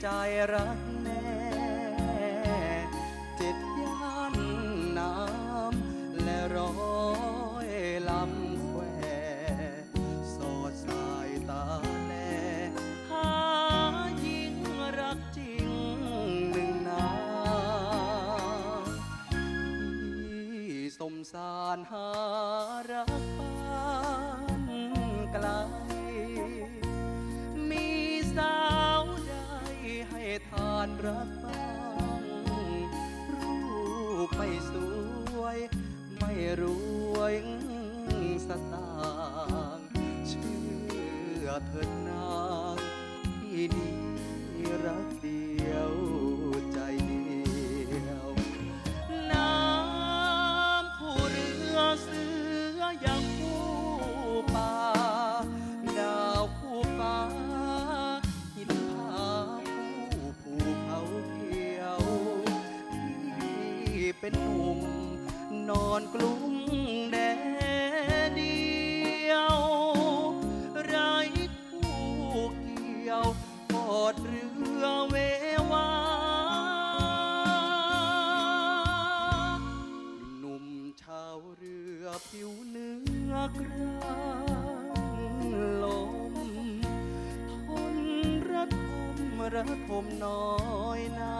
ใจรักแน่เจ็ดย่านน้ำและร้อยลำแควสอดสายตาแลหาหญิงรักจริงหนึ่งนางที่สมสารหารักบ้านไกล รักบ้างรูปไม่สวย ไม่รวยสตางค์เชื่อเถิดนางที่นี่รักเดียว เป็นหนุ่ม นอนกลุ้มแดดเดียว ไร้คู่เกี่ยวกอดเรือเววาหนุ่มชาวเรือผิวเนื้อกลางลม ทนระทมระทมน้อยนา